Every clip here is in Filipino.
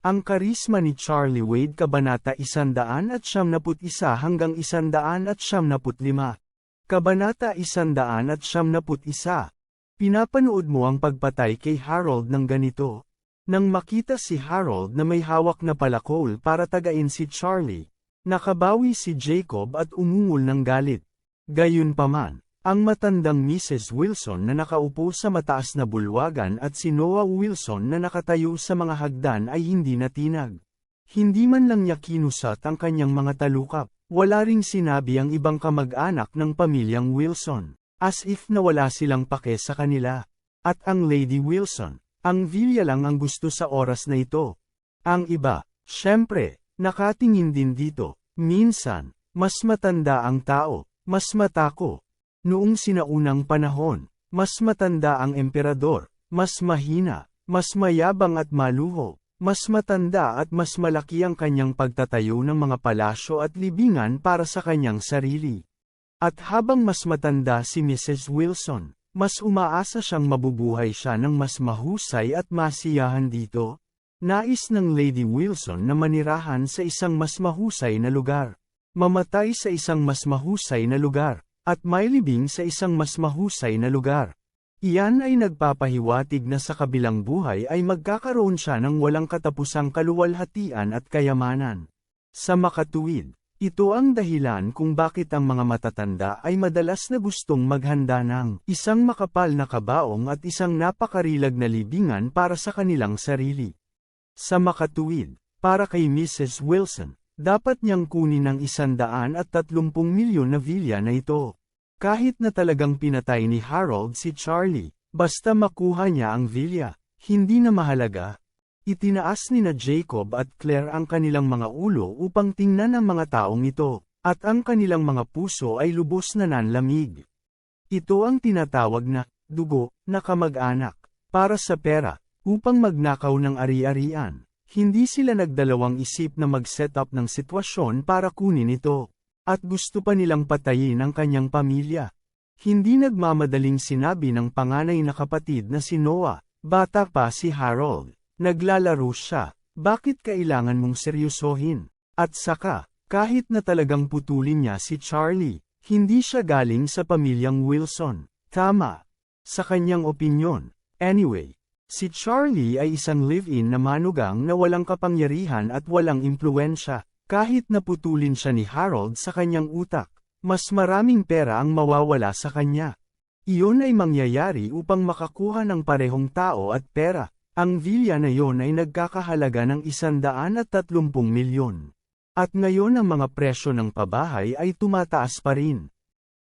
Ang karisma ni Charlie Wade Kabanata 171 hanggang 175. Kabanata 171 Pinapanood mo ang pagpatay kay Harold ng ganito. Nang makita si Harold na may hawak na palakol para tagain si Charlie, nakabawi si Jacob at umungol ng galit. Gayunpaman, ang matandang Mrs. Wilson na nakaupo sa mataas na bulwagan at si Noah Wilson na nakatayo sa mga hagdan ay hindi natinag. Hindi man lang niya kinusat ang kanyang mga talukap, wala ring sinabi ang ibang kamag-anak ng pamilyang Wilson, as if nawala silang pake sa kanila. At ang Lady Wilson, ang Villa lang ang gusto sa oras na ito. Ang iba, syempre, nakatingin din dito, minsan, mas matanda ang tao, mas matako, Noong sinaunang panahon, mas matanda ang emperador, mas mahina, mas mayabang at maluho, mas matanda at mas malaki ang kanyang pagtatayo ng mga palasyo at libingan para sa kanyang sarili. At habang mas matanda si Mrs. Wilson, mas umaasa siyang mabubuhay siya ng mas mahusay at masiyahan dito. Nais ng Lady Wilson na manirahan sa isang mas mahusay na lugar. Mamatay sa isang mas mahusay na lugar at may libing sa isang mas mahusay na lugar. Iyan ay nagpapahiwatig na sa kabilang buhay ay magkakaroon siya ng walang katapusang kaluwalhatian at kayamanan. Sa makatuwid, ito ang dahilan kung bakit ang mga matatanda ay madalas na gustong maghanda ng isang makapal na kabaong at isang napakarilag na libingan para sa kanilang sarili. Sa makatuwid, para kay Mrs. Wilson, dapat niyang kunin ang isandaan at tatlumpung milyon na vilya na ito. Kahit na talagang pinatay ni Harold si Charlie, basta makuha niya ang vilya, hindi na mahalaga. Itinaas ni na Jacob at Claire ang kanilang mga ulo upang tingnan ang mga taong ito, at ang kanilang mga puso ay lubos na nanlamig. Ito ang tinatawag na dugo na kamag-anak para sa pera upang magnakaw ng ari-arian. Hindi sila nagdalawang isip na mag-set up ng sitwasyon para kunin ito. At gusto pa nilang patayin ang kanyang pamilya. Hindi nagmamadaling sinabi ng panganay na kapatid na si Noah, bata pa si Harold. Naglalaro siya, bakit kailangan mong seryosohin? At saka, kahit na talagang putulin niya si Charlie, hindi siya galing sa pamilyang Wilson. Tama. Sa kanyang opinyon. Anyway, Si Charlie ay isang live-in na manugang na walang kapangyarihan at walang impluensya. Kahit naputulin siya ni Harold sa kanyang utak, mas maraming pera ang mawawala sa kanya. Iyon ay mangyayari upang makakuha ng parehong tao at pera. Ang villa na iyon ay nagkakahalaga ng isandaan at tatlumpung milyon. At ngayon ang mga presyo ng pabahay ay tumataas pa rin.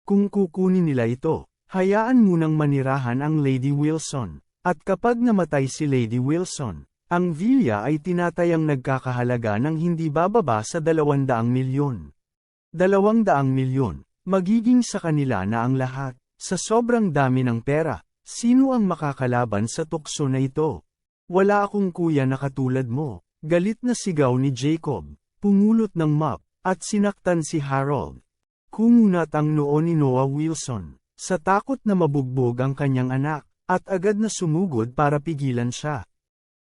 Kung kukunin nila ito, hayaan munang manirahan ang Lady Wilson. At kapag namatay si Lady Wilson, ang villa ay tinatayang nagkakahalaga ng hindi bababa sa 200 milyon. 200 milyon, magiging sa kanila na ang lahat. Sa sobrang dami ng pera, sino ang makakalaban sa tukso na ito? Wala akong kuya na katulad mo. Galit na sigaw ni Jacob, pumulot ng map, at sinaktan si Harold. Kumunat ang noo ni Noah Wilson, sa takot na mabugbog ang kanyang anak. At agad na sumugod para pigilan siya.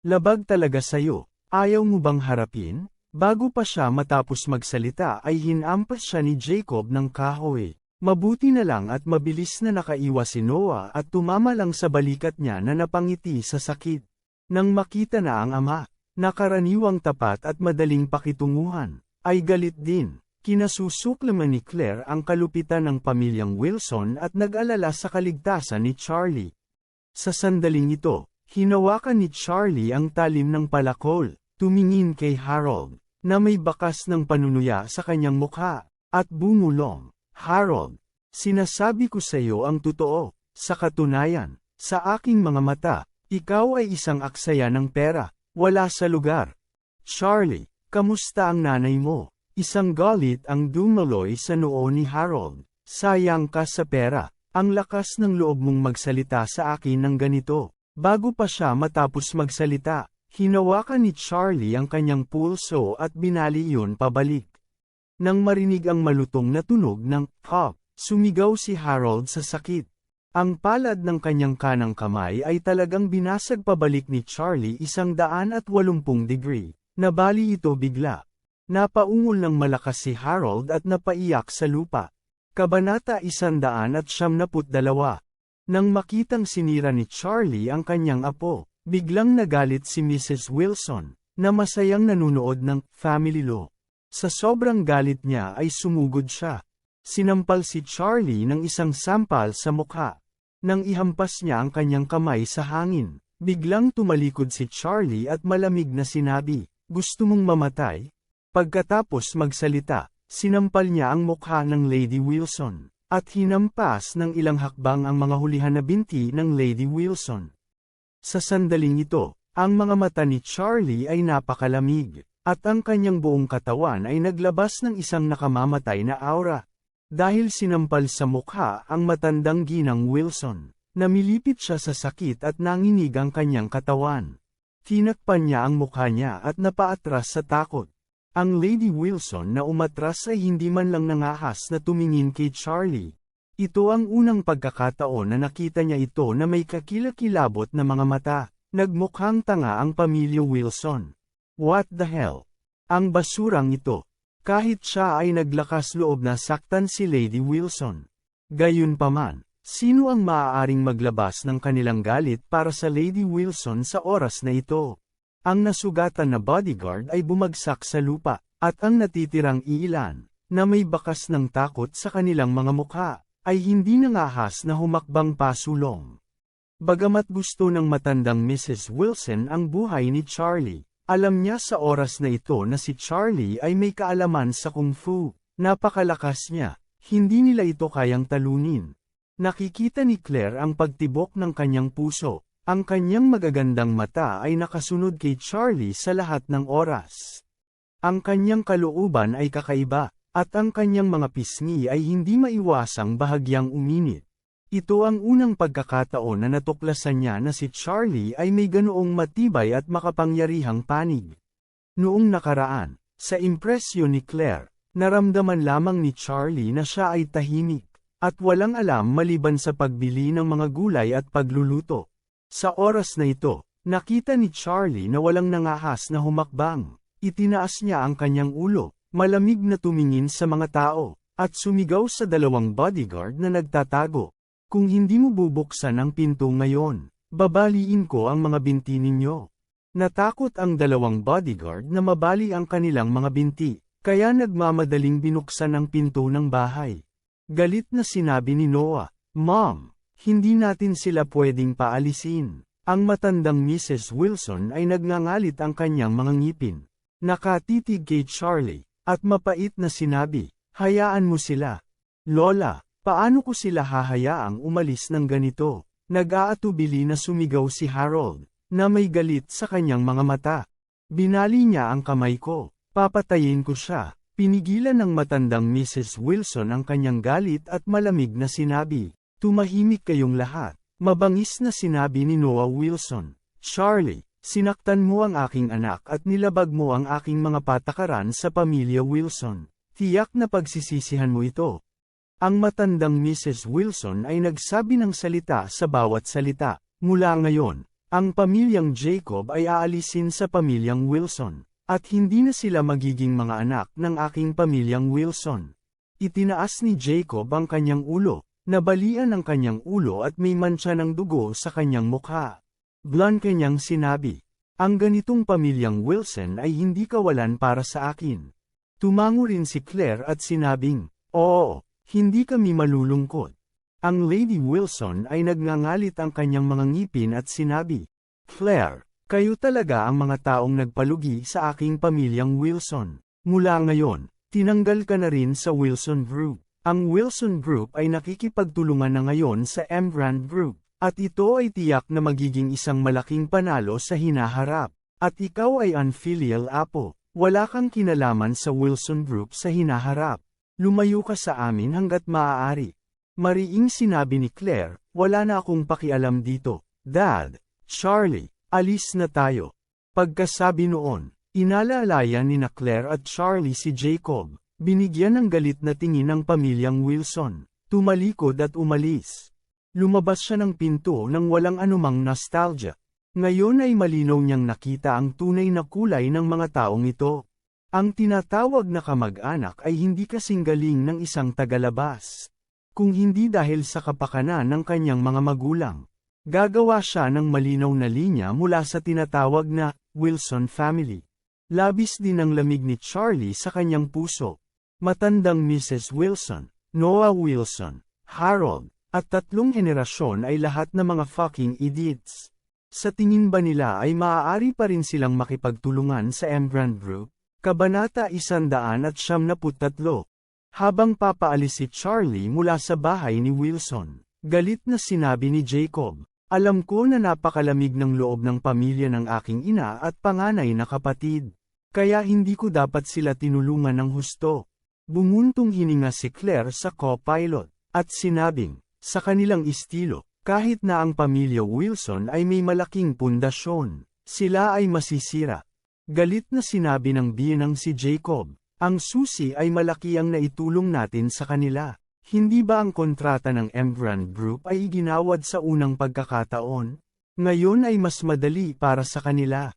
Labag talaga sayo, ayaw mo bang harapin? Bago pa siya matapos magsalita ay hinampas siya ni Jacob ng kahoy. Mabuti na lang at mabilis na nakaiwas si Noah at tumama lang sa balikat niya na napangiti sa sakit. Nang makita na ang ama, nakaraniwang tapat at madaling pakitunguhan, ay galit din. Kinasusuklaman ni Claire ang kalupitan ng pamilyang Wilson at nag-alala sa kaligtasan ni Charlie. Sa sandaling ito, hinawakan ni Charlie ang talim ng palakol, tumingin kay Harold, na may bakas ng panunuya sa kanyang mukha, at bumulong, Harold, sinasabi ko sa iyo ang totoo, sa katunayan, sa aking mga mata, ikaw ay isang aksaya ng pera, Wala sa lugar. Charlie, kamusta ang nanay mo? Isang galit ang dumaloy sa noo ni Harold. Sayang ka sa pera. Ang lakas ng loob mong magsalita sa akin ng ganito. Bago pa siya matapos magsalita, hinawakan ni Charlie ang kanyang pulso at binali iyon pabalik. Nang marinig ang malutong na tunog ng pop, sumigaw si Harold sa sakit. Ang palad ng kanyang kanang kamay ay talagang binasag pabalik ni Charlie isang daan at walumpung degree. Nabali ito bigla. Napaungol ng malakas si Harold at napaiyak sa lupa. Kabanata isandaan at siyamnaput dalawa. Nang makitang sinira ni Charlie ang kanyang apo, biglang nagalit si Mrs. Wilson, na masayang nanunood ng Family Law. Sa sobrang galit niya ay sumugod siya. Sinampal si Charlie ng isang sampal sa mukha. Nang ihampas niya ang kanyang kamay sa hangin, biglang tumalikod si Charlie at malamig na sinabi, Gusto mong mamatay? Pagkatapos magsalita, sinampal niya ang mukha ng Lady Wilson, at hinampas ng ilang hakbang ang mga hulihan na binti ng Lady Wilson. Sa sandaling ito, ang mga mata ni Charlie ay napakalamig, at ang kanyang buong katawan ay naglabas ng isang nakamamatay na aura. Dahil sinampal sa mukha ang matandang ginang Wilson, namilipit siya sa sakit at nanginig ang kanyang katawan. Tinakpan niya ang mukha niya at napaatras sa takot. Ang Lady Wilson na umatras ay hindi man lang nangahas na tumingin kay Charlie. Ito ang unang pagkakataon na nakita niya ito na may kakilakilabot na mga mata. Nagmukhang tanga ang pamilya Wilson. What the hell? Ang basurang ito. Kahit siya ay naglakas loob na saktan si Lady Wilson. Gayunpaman, sino ang maaaring maglabas ng kanilang galit para sa Lady Wilson sa oras na ito? Ang nasugatan na bodyguard ay bumagsak sa lupa, at ang natitirang iilan, na may bakas ng takot sa kanilang mga mukha, ay hindi nangahas na humakbang pasulong. Bagamat gusto ng matandang Mrs. Wilson ang buhay ni Charlie, alam niya sa oras na ito na si Charlie ay may kaalaman sa kung fu, napakalakas niya, hindi nila ito kayang talunin. Nakikita ni Claire ang pagtibok ng kanyang puso, ang kanyang magagandang mata ay nakasunod kay Charlie sa lahat ng oras. Ang kanyang kalooban ay kakaiba, at ang kanyang mga pisngi ay hindi maiwasang bahagyang uminit. Ito ang unang pagkakataon na natuklasan niya na si Charlie ay may ganoong matibay at makapangyarihang panig. Noong nakaraan, sa impresyon ni Claire, naramdaman lamang ni Charlie na siya ay tahimik, at walang alam maliban sa pagbili ng mga gulay at pagluluto. Sa oras na ito, nakita ni Charlie na walang nangahas na humakbang. Itinaas niya ang kanyang ulo, malamig na tumingin sa mga tao, at sumigaw sa dalawang bodyguard na nagtatago. Kung hindi mo bubuksan ang pinto ngayon, babaliin ko ang mga binti ninyo. Natakot ang dalawang bodyguard na mabali ang kanilang mga binti, kaya nagmamadaling binuksan ang pinto ng bahay. Galit na sinabi ni Noah, Mom, hindi natin sila pwedeng paalisin. Ang matandang Mrs. Wilson ay nagngangalit ang kanyang mga ngipin. Nakatitig kay Charlie, at mapait na sinabi, hayaan mo sila. Lola, paano ko sila hahayaang umalis ng ganito? Nag-aatubili na sumigaw si Harold, na may galit sa kanyang mga mata. Binali niya ang kamay ko, papatayin ko siya. Pinigilan ng matandang Mrs. Wilson ang kanyang galit at malamig na sinabi, Tumahimik kayong lahat. Mabangis na sinabi ni Noah Wilson. Charlie, sinaktan mo ang aking anak at nilabag mo ang aking mga patakaran sa pamilya Wilson. Tiyak na pagsisisihan mo ito. Ang matandang Mrs. Wilson ay nagsabi ng salita sa bawat salita. Mula ngayon, ang pamilyang Jacob ay aalisin sa pamilyang Wilson, at hindi na sila magiging mga anak ng aking pamilyang Wilson. Itinaas ni Jacob ang kanyang ulo, Nabalian ang kanyang ulo at may mancha ng dugo sa kanyang mukha. Blunt kanyang sinabi, ang ganitong pamilyang Wilson ay hindi kawalan para sa akin. Tumango rin si Claire at sinabing, Oo, hindi kami malulungkot. Ang Lady Wilson ay nagngangalit ang kanyang mga ngipin at sinabi, Claire, kayo talaga ang mga taong nagpalugi sa aking pamilyang Wilson. Mula ngayon, tinanggal ka na rin sa Wilson Group. Ang Wilson Group ay nakikipagtulungan na ngayon sa Embrand Group, at ito ay tiyak na magiging isang malaking panalo sa hinaharap. At ikaw ay unfilial apo. Wala kang kinalaman sa Wilson Group sa hinaharap. Lumayo ka sa amin hanggat maaari. Mariing sinabi ni Claire, wala na akong pakialam dito. Dad, Charlie, alis na tayo. Pagkasabi noon, inaalalayan ni na Claire at Charlie si Jacob. Binigyan ng galit na tingin ng pamilyang Wilson. Tumalikod at umalis. Lumabas siya ng pinto nang walang anumang nostalgia. Ngayon ay malinaw niyang nakita ang tunay na kulay ng mga taong ito. Ang tinatawag na kamag-anak ay hindi kasing galing ng isang tagalabas. Kung hindi dahil sa kapakanan ng kanyang mga magulang. Gagawa siya ng malinaw na linya mula sa tinatawag na Wilson family. Labis din ang lamig ni Charlie sa kanyang puso. Matandang Mrs. Wilson, Noah Wilson, Harold, at tatlong henerasyon ay lahat na mga fucking idiots. Sa tingin ba nila ay maaari pa rin silang makipagtulungan sa Embrand Group? Kabanata 173 Habang papaalis si Charlie mula sa bahay ni Wilson, galit na sinabi ni Jacob, Alam ko na napakalamig ng loob ng pamilya ng aking ina at panganay na kapatid. Kaya hindi ko dapat sila tinulungan ng husto. Bumuntong hininga si Claire sa co-pilot, at sinabing, sa kanilang estilo, kahit na ang pamilya Wilson ay may malaking pundasyon, sila ay masisira. Galit na sinabi ng biyenang si Jacob, ang susi ay malaki ang naitulong natin sa kanila. Hindi ba ang kontrata ng Embrand Group ay iginawad sa unang pagkakataon? Ngayon ay mas madali para sa kanila.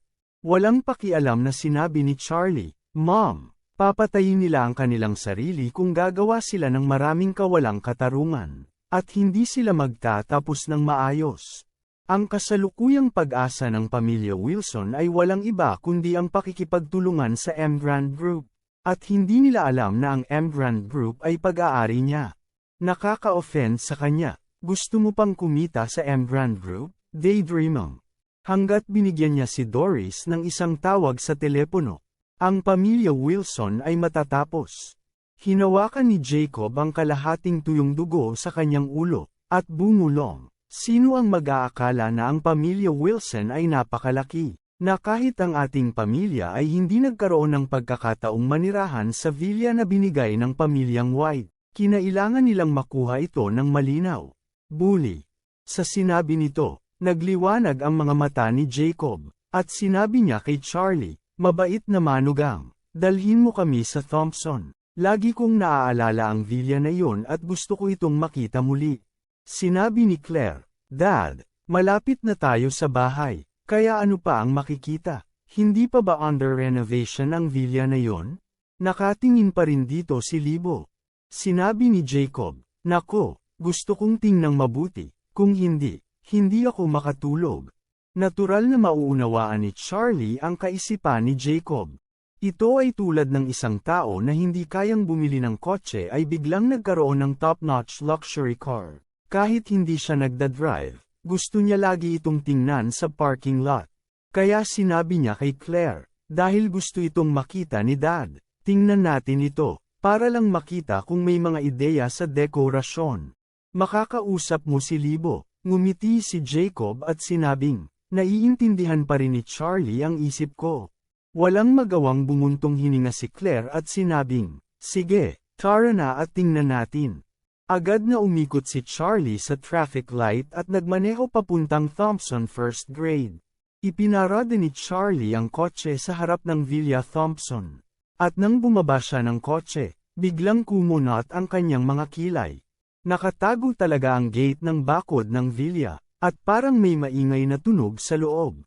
Walang pakialam na sinabi ni Charlie, Mom, papatayin nila ang kanilang sarili kung gagawa sila ng maraming kawalang katarungan. At hindi sila magtatapos ng maayos. Ang kasalukuyang pag-asa ng pamilya Wilson ay walang iba kundi ang pakikipagtulungan sa Embrand Group. At hindi nila alam na ang Embrand Group ay pag-aari niya. Nakaka-offend sa kanya. Gusto mo pang kumita sa Embrand Group? Daydreaming. Hanggat binigyan niya si Doris ng isang tawag sa telepono. Ang pamilya Wilson ay matatapos. Hinawakan ni Jacob ang kalahating tuyong dugo sa kanyang ulo, at bumulong. Sino ang mag-aakala na ang pamilya Wilson ay napakalaki, na kahit ang ating pamilya ay hindi nagkaroon ng pagkakataong manirahan sa villa na binigay ng pamilyang White, kinailangan nilang makuha ito ng malinaw. Bully. Sa sinabi nito, nagliwanag ang mga mata ni Jacob, at sinabi niya kay Charlie, mabait na manugang, dalhin mo kami sa Thompson. Lagi kong naaalala ang villa na yon at gusto ko itong makita muli. Sinabi ni Claire, Dad, malapit na tayo sa bahay, kaya ano pa ang makikita? Hindi pa ba under renovation ang villa na yon? Nakatingin pa rin dito si Libo. Sinabi ni Jacob, Nako, gusto kong tingnang mabuti, kung hindi, hindi ako makatulog. Natural na mauunawaan ni Charlie ang kaisipan ni Jacob. Ito ay tulad ng isang tao na hindi kayang bumili ng kotse ay biglang nagkaroon ng top-notch luxury car. Kahit hindi siya nagda-drive, gusto niya lagi itong tingnan sa parking lot. Kaya sinabi niya kay Claire, dahil gusto itong makita ni Dad, tingnan natin ito, para lang makita kung may mga ideya sa dekorasyon. Makakausap mo si Libo, ngumiti si Jacob at sinabing, naiintindihan pa rin ni Charlie ang isip ko. Walang magawang bumuntong hininga si Claire at sinabing, Sige, tara na at tingnan natin. Agad na umikot si Charlie sa traffic light at nagmaneho papuntang Thompson First Grade. Ipinarada ni Charlie ang kotse sa harap ng Villa Thompson. At nang bumaba siya ng kotse, biglang kumunat ang kanyang mga kilay. Nakatago talaga ang gate ng bakod ng villa, at parang may maingay na tunog sa loob.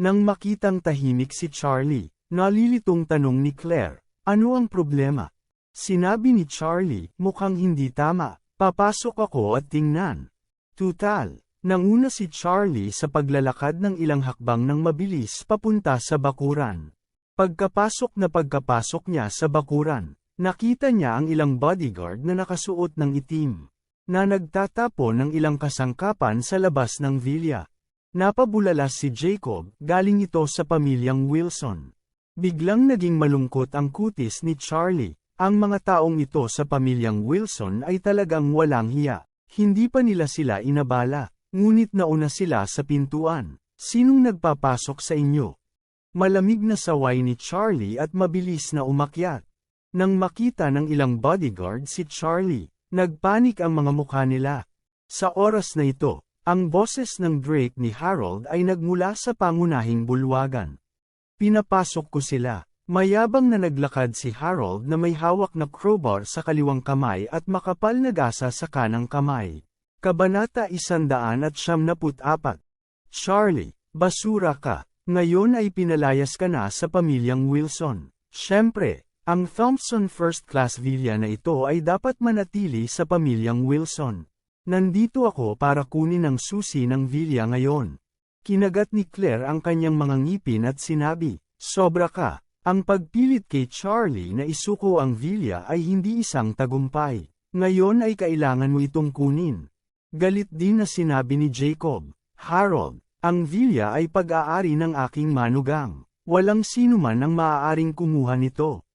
Nang makitang tahimik si Charlie, nalilitong tanong ni Claire, ano ang problema? Sinabi ni Charlie, mukhang hindi tama, papasok ako at tingnan. Tutal, nanguna si Charlie sa paglalakad ng ilang hakbang ng mabilis papunta sa bakuran. Pagkapasok na pagkapasok niya sa bakuran, nakita niya ang ilang bodyguard na nakasuot ng itim, na nagtatapo ng ilang kasangkapan sa labas ng villa. Napabulala si Jacob, galing ito sa pamilyang Wilson. Biglang naging malungkot ang kutis ni Charlie. Ang mga taong ito sa pamilyang Wilson ay talagang walang hiya. Hindi pa nila sila inabala, ngunit nauna sila sa pintuan. Sinong nagpapasok sa inyo? Malamig na saway ni Charlie at mabilis na umakyat. Nang makita ng ilang bodyguard si Charlie, nagpanik ang mga mukha nila. Sa oras na ito, ang boses ng Drake ni Harold ay nagmula sa pangunahing bulwagan. Pinapasok ko sila. Mayabang na naglakad si Harold na may hawak na crowbar sa kaliwang kamay at makapal na gasa sa kanang kamay. Kabanata 174 Charlie, basura ka. Ngayon ay pinalayas ka na sa pamilyang Wilson. Siyempre, ang Thompson First Class Villa na ito ay dapat manatili sa pamilyang Wilson. Nandito ako para kunin ang susi ng villa ngayon. Kinagat ni Claire ang kanyang mga ngipin at sinabi, Sobra ka. Ang pagpilit kay Charlie na isuko ang villa ay hindi isang tagumpay. Ngayon ay kailangan mo itong kunin. Galit din na sinabi ni Jacob, Harold, ang villa ay pag-aari ng aking manugang. Walang sino man ang maaaring kumuha nito.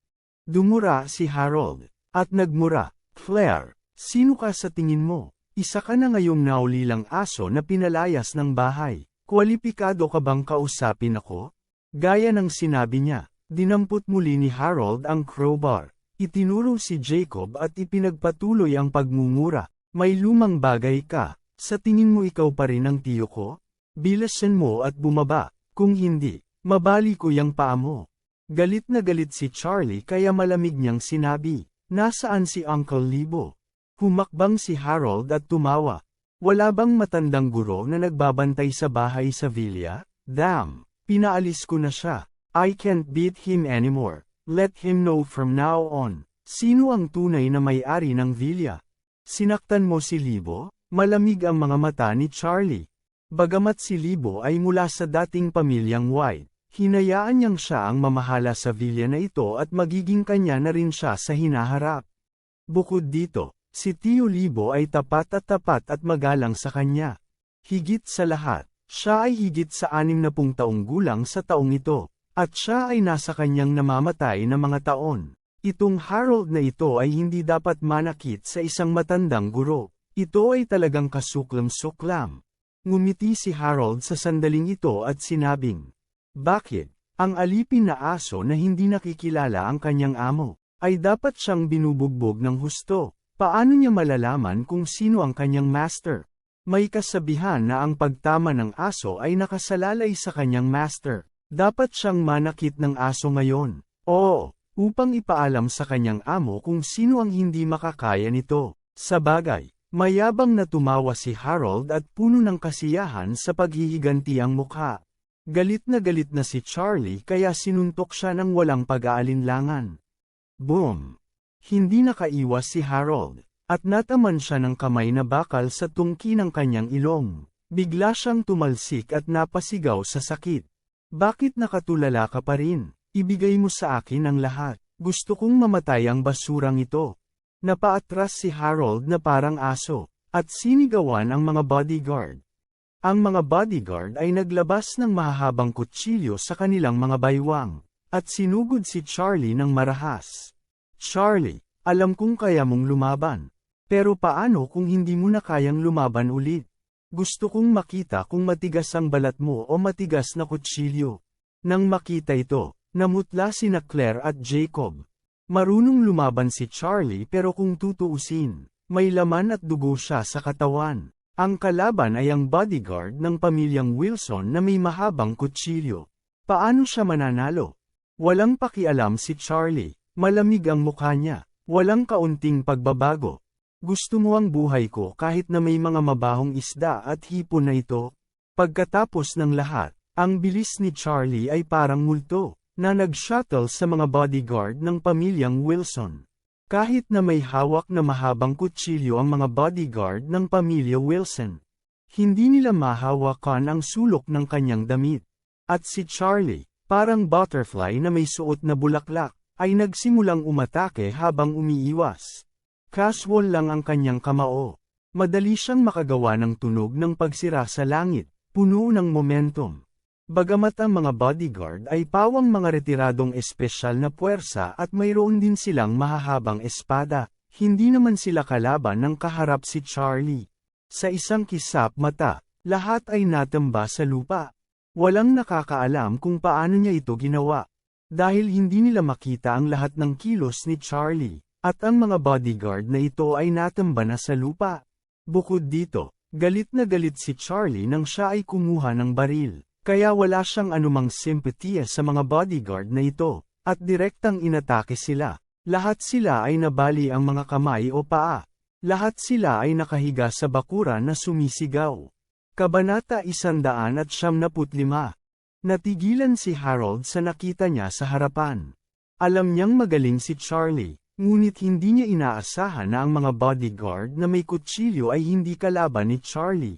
Dumura si Harold, at nagmura, Claire, sino ka sa tingin mo? Isa ka na ngayong naulilang aso na pinalayas ng bahay. Kwalipikado ka bang kausapin ako? Gaya ng sinabi niya, dinampot muli ni Harold ang crowbar. Itinuro si Jacob at ipinagpatuloy ang pagmumura. May lumang bagay ka, sa tingin mo ikaw pa rin ang tiyo ko? Bilasan mo at bumaba, kung hindi, mabali ko yang paa mo. Galit na galit si Charlie kaya malamig niyang sinabi, nasaan si Uncle Libo? Humakbang si Harold at tumawa. Wala bang matandang guro na nagbabantay sa bahay sa villa? Damn, pinaalis ko na siya. I can't beat him anymore. Let him know from now on. Sino ang tunay na may-ari ng villa? Sinaktan mo si Libo? Malamig ang mga mata ni Charlie. Bagamat si Libo ay mula sa dating pamilyang White, hinayaan niyang siya ang mamahala sa villa na ito at magiging kanya na rin siya sa hinaharap. Bukod dito, si Tio Libo ay tapat at tapat at magalang sa kanya. Higit sa lahat, siya ay higit sa anim na pung taong gulang sa taong ito, at siya ay nasa kanyang namamatay na mga taon. Itong Harold na ito ay hindi dapat manakit sa isang matandang guro. Ito ay talagang kasuklam-suklam. Ngumiti si Harold sa sandaling ito at sinabing, Bakit, ang alipin na aso na hindi nakikilala ang kanyang amo, ay dapat siyang binubugbog ng husto. Paano niya malalaman kung sino ang kanyang master? May kasabihan na ang pagtama ng aso ay nakasalalay sa kanyang master. Dapat siyang manakit ng aso ngayon. Oo, upang ipaalam sa kanyang amo kung sino ang hindi makakaya nito. Sa bagay, Mayabang na tumawa si Harold at puno ng kasiyahan sa paghihiganti ang mukha. Galit na galit na si Charlie kaya sinuntok siya ng walang pag-aalinlangan. Boom! Hindi nakaiwas si Harold, at nataman siya ng kamay na bakal sa tungki ng kanyang ilong. Bigla siyang tumalsik at napasigaw sa sakit. Bakit nakatulala ka pa rin? Ibigay mo sa akin ang lahat. Gusto kong mamatay ang basurang ito. Napaatras si Harold na parang aso, at sinigawan ang mga bodyguard. Ang mga bodyguard ay naglabas ng mahahabang kutsilyo sa kanilang mga baywang, at sinugod si Charlie ng marahas. Charlie, alam kong kaya mong lumaban. Pero paano kung hindi mo na kayang lumaban ulit? Gusto kong makita kung matigas ang balat mo o matigas na kutsilyo. Nang makita ito, namutla si na Claire at Jacob. Marunong lumaban si Charlie pero kung tutuusin, may laman at dugo siya sa katawan. Ang kalaban ay ang bodyguard ng pamilyang Wilson na may mahabang kutsilyo. Paano siya mananalo? Walang pakialam si Charlie, malamig ang mukha niya, walang kaunting pagbabago. Gusto mo ang buhay ko kahit na may mga mabahong isda at hipon na ito? Pagkatapos ng lahat, ang bilis ni Charlie ay parang multo na nag-shuttle sa mga bodyguard ng pamilyang Wilson. Kahit na may hawak na mahabang kutsilyo ang mga bodyguard ng pamilya Wilson, hindi nila mahawakan ang sulok ng kanyang damit. At si Charlie, parang butterfly na may suot na bulaklak, ay nagsimulang umatake habang umiiwas. Casual lang ang kanyang kamao. Madali siyang makagawa ng tunog ng pagsira sa langit, puno ng momentum. Bagamat ang mga bodyguard ay pawang mga retiradong espesyal na puwersa at mayroon din silang mahahabang espada, hindi naman sila kalaban ng kaharap si Charlie. Sa isang kisap mata, lahat ay natamba sa lupa. Walang nakakaalam kung paano niya ito ginawa. Dahil hindi nila makita ang lahat ng kilos ni Charlie, at ang mga bodyguard na ito ay natamba na sa lupa. Bukod dito, galit na galit si Charlie nang siya ay kumuha ng baril, kaya wala siyang anumang simpatiya sa mga bodyguard na ito, at direktang inatake sila. Lahat sila ay nabali ang mga kamay o paa. Lahat sila ay nakahiga sa bakuran na sumisigaw. Kabanata 175 Natigilan si Harold sa nakita niya sa harapan. Alam niyang magaling si Charlie, ngunit hindi niya inaasahan na ang mga bodyguard na may kutsilyo ay hindi kalaban ni Charlie.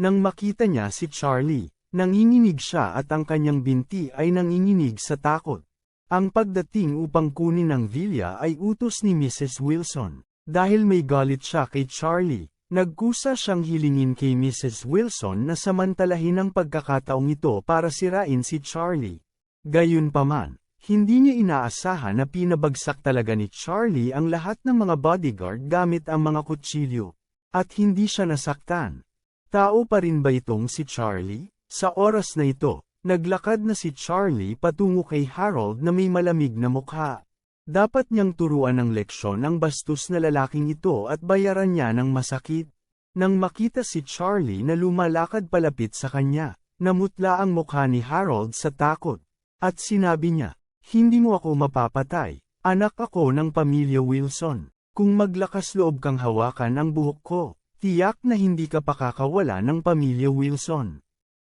Nang makita niya si Charlie, nanginginig siya at ang kanyang binti ay nanginginig sa takot. Ang pagdating upang kunin ng Villa ay utos ni Mrs. Wilson. Dahil may galit siya kay Charlie, Nagkusa siyang hilingin kay Mrs. Wilson na samantalahin ang pagkakataong ito para sirain si Charlie. Gayunpaman, hindi niya inaasahan na pinabagsak talaga ni Charlie ang lahat ng mga bodyguard gamit ang mga kutsilyo. At hindi siya nasaktan. Tao pa rin ba itong si Charlie? Sa oras na ito, naglakad na si Charlie patungo kay Harold na may malamig na mukha. Dapat niyang turuan ng leksyon ang bastos na lalaking ito at bayaran niya ng masakit. Nang makita si Charlie na lumalakad palapit sa kanya, namutla ang mukha ni Harold sa takot. At sinabi niya, Hindi mo ako mapapatay, anak ako ng pamilya Wilson. Kung maglakas loob kang hawakan ang buhok ko, tiyak na hindi ka pakakawala ng pamilya Wilson.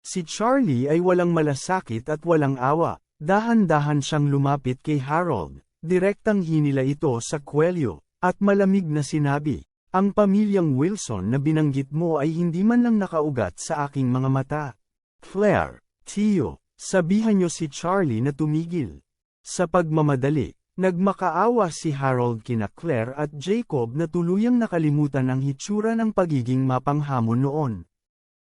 Si Charlie ay walang malasakit at walang awa, dahan-dahan siyang lumapit kay Harold. Direktang hinila ito sa kwelyo, at malamig na sinabi, ang pamilyang Wilson na binanggit mo ay hindi man lang nakaugat sa aking mga mata. Claire, Tio, sabihan niyo si Charlie na tumigil. Sa pagmamadali, nagmakaawa si Harold kina Claire at Jacob na tuluyang nakalimutan ang hitsura ng pagiging mapanghamon noon.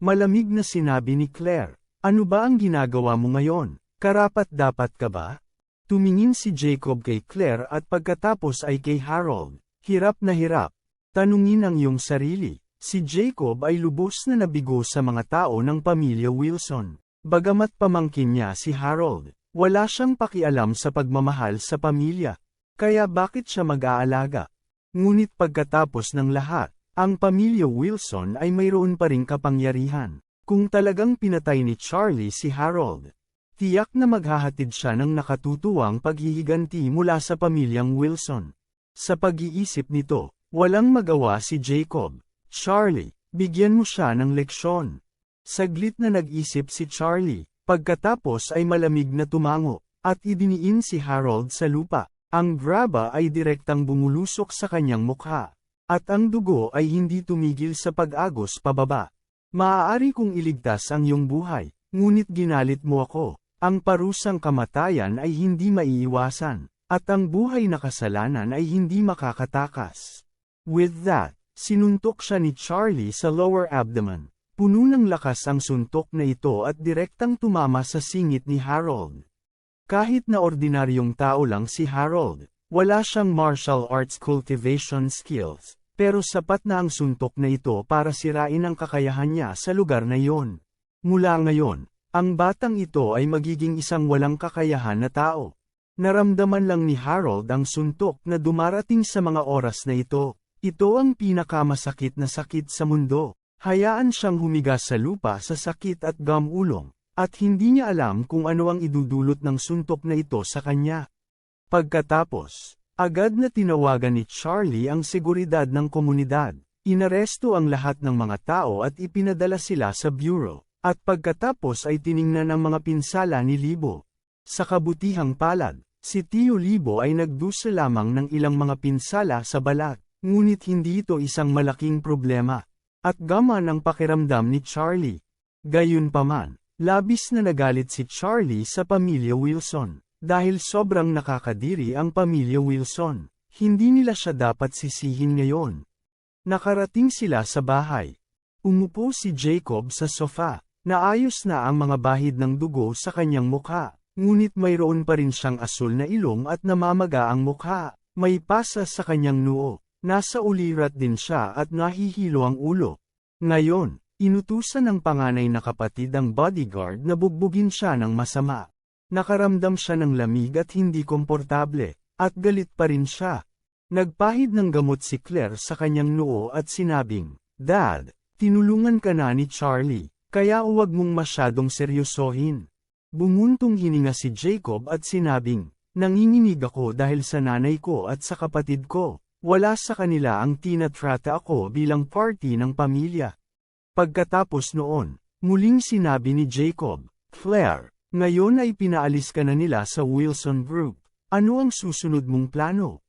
Malamig na sinabi ni Claire, ano ba ang ginagawa mo ngayon? Karapat dapat ka ba? Tumingin si Jacob kay Claire at pagkatapos ay kay Harold. Hirap na hirap. Tanungin ang iyong sarili. Si Jacob ay lubos na nabigo sa mga tao ng pamilya Wilson. Bagamat pamangkin niya si Harold, wala siyang pakialam sa pagmamahal sa pamilya. Kaya bakit siya mag-aalaga? Ngunit pagkatapos ng lahat, ang pamilya Wilson ay mayroon pa ring kapangyarihan. Kung talagang pinatay ni Charlie si Harold, Tiyak na maghahatid siya ng nakatutuwang paghihiganti mula sa pamilyang Wilson. Sa pag-iisip nito, walang magawa si Jacob. Charlie, bigyan mo siya ng leksyon. Saglit na nag-isip si Charlie, pagkatapos ay malamig na tumango, at idiniin si Harold sa lupa. Ang graba ay direktang bumulusok sa kanyang mukha, at ang dugo ay hindi tumigil sa pag-agos pababa. Maaari kong iligtas ang iyong buhay, ngunit ginalit mo ako. Ang parusang kamatayan ay hindi maiiwasan, at ang buhay na kasalanan ay hindi makakatakas. With that, sinuntok siya ni Charlie sa lower abdomen. Puno ng lakas ang suntok na ito at direktang tumama sa singit ni Harold. Kahit na ordinaryong tao lang si Harold, wala siyang martial arts cultivation skills, pero sapat na ang suntok na ito para sirain ang kakayahan niya sa lugar na iyon. Mula ngayon, ang batang ito ay magiging isang walang kakayahan na tao. Naramdaman lang ni Harold ang suntok na dumarating sa mga oras na ito. Ito ang pinakamasakit na sakit sa mundo. Hayaan siyang humiga sa lupa sa sakit at gamulong, at hindi niya alam kung ano ang idudulot ng suntok na ito sa kanya. Pagkatapos, agad na tinawagan ni Charlie ang seguridad ng komunidad. Inaresto ang lahat ng mga tao at ipinadala sila sa bureau. At pagkatapos ay tiningnan ang mga pinsala ni Libo. Sa kabutihang palad, si Tio Libo ay nagdusa lamang ng ilang mga pinsala sa balat, ngunit hindi ito isang malaking problema. At gaman ang pakiramdam ni Charlie. Gayunpaman, labis na nagalit si Charlie sa pamilya Wilson. Dahil sobrang nakakadiri ang pamilya Wilson, hindi nila siya dapat sisihin ngayon. Nakarating sila sa bahay. Umupo si Jacob sa sofa. Naayos na ang mga bahid ng dugo sa kanyang mukha, ngunit mayroon pa rin siyang asul na ilong at namamaga ang mukha. May pasa sa kanyang noo, nasa ulirat din siya at nahihilo ang ulo. Ngayon, Inutusan ng panganay na kapatid ang bodyguard na bugbugin siya ng masama. Nakaramdam siya ng lamig at hindi komportable, at galit pa rin siya. Nagpahid ng gamot si Claire sa kanyang noo at sinabing, Dad, tinulungan ka na ni Charlie, kaya huwag mong masyadong seryosohin. Bumuntong hininga si Jacob at sinabing, Nanginginig ako dahil sa nanay ko at sa kapatid ko. Wala sa kanila ang tinatrata ako bilang party ng pamilya. Pagkatapos noon, muling sinabi ni Jacob, Claire, ngayon ay pinaalis ka na nila sa Wilson Group. Ano ang susunod mong plano?